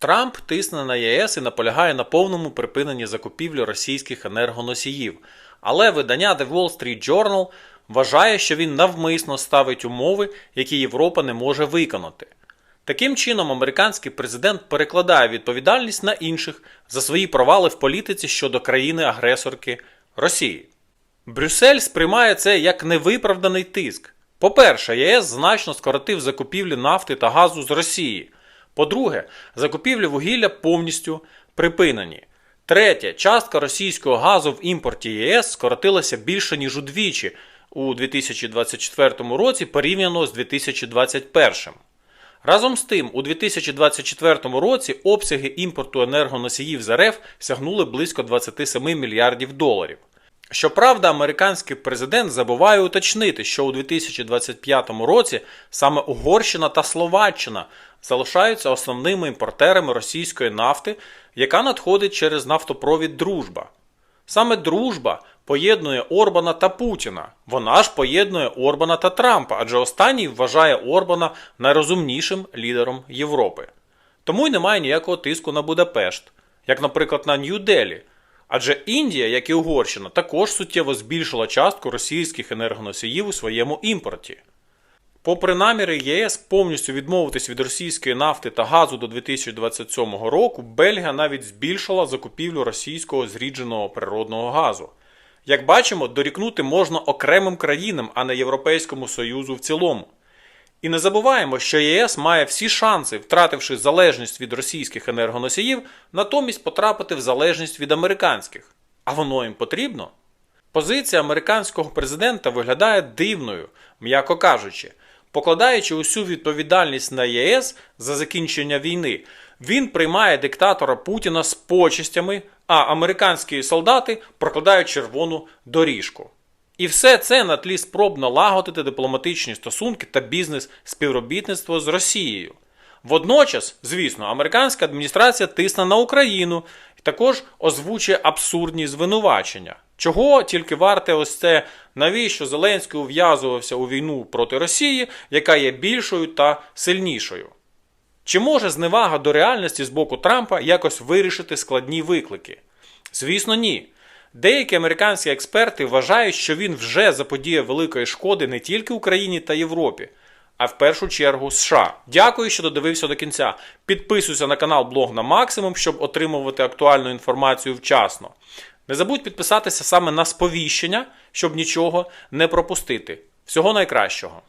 Трамп тисне на ЄС і наполягає на повному припиненні закупівлі російських енергоносіїв. Але видання The Wall Street Journal вважає, що він навмисно ставить умови, які Європа не може виконати. Таким чином, американський президент перекладає відповідальність на інших за свої провали в політиці щодо країни-агресорки Росії. Брюссель сприймає це як невиправданий тиск. По-перше, ЄС значно скоротив закупівлі нафти та газу з Росії. По-друге, закупівлі вугілля повністю припинені. Третє, частка російського газу в імпорті ЄС скоротилася більше ніж удвічі у 2024 році порівняно з 2021. Разом з тим, у 2024 році обсяги імпорту енергоносіїв з РФ сягнули близько 27 мільярдів доларів. Щоправда, американський президент забуває уточнити, що у 2025 році саме Угорщина та Словаччина залишаються основними імпортерами російської нафти, яка надходить через нафтопровід Дружба. Саме дружба поєднує Орбана та Путіна. Вона ж поєднує Орбана та Трампа, адже останній вважає Орбана найрозумнішим лідером Європи. Тому й немає ніякого тиску на Будапешт, як, наприклад, на Нью-Делі. Адже Індія, як і Угорщина, також суттєво збільшила частку російських енергоносіїв у своєму імпорті. Попри наміри ЄС повністю відмовитись від російської нафти та газу до 2027 року, Бельгія навіть збільшила закупівлю російського зрідженого природного газу. Як бачимо, дорікнути можна окремим країнам, а не Європейському Союзу в цілому. І не забуваємо, що ЄС має всі шанси, втративши залежність від російських енергоносіїв, натомість потрапити в залежність від американських. А воно їм потрібно? Позиція американського президента виглядає дивною, м'яко кажучи. Покладаючи усю відповідальність на ЄС за закінчення війни, він приймає диктатора Путіна з почестями, а американські солдати прокладають червону доріжку. І все це на тлі спроб налагодити дипломатичні стосунки та бізнес співробітництво з Росією. Водночас, звісно, американська адміністрація тисне на Україну і також озвучує абсурдні звинувачення. Чого тільки варте ось це, навіщо Зеленський ув'язувався у війну проти Росії, яка є більшою та сильнішою? Чи може зневага до реальності з боку Трампа якось вирішити складні виклики? Звісно, ні. Деякі американські експерти вважають, що він вже заподіяв великої шкоди не тільки Україні та Європі, а в першу чергу США. Дякую, що додивився до кінця. Підписуйся на канал Блог на максимум, щоб отримувати актуальну інформацію вчасно. Не забудь підписатися саме на сповіщення, щоб нічого не пропустити. Всього найкращого!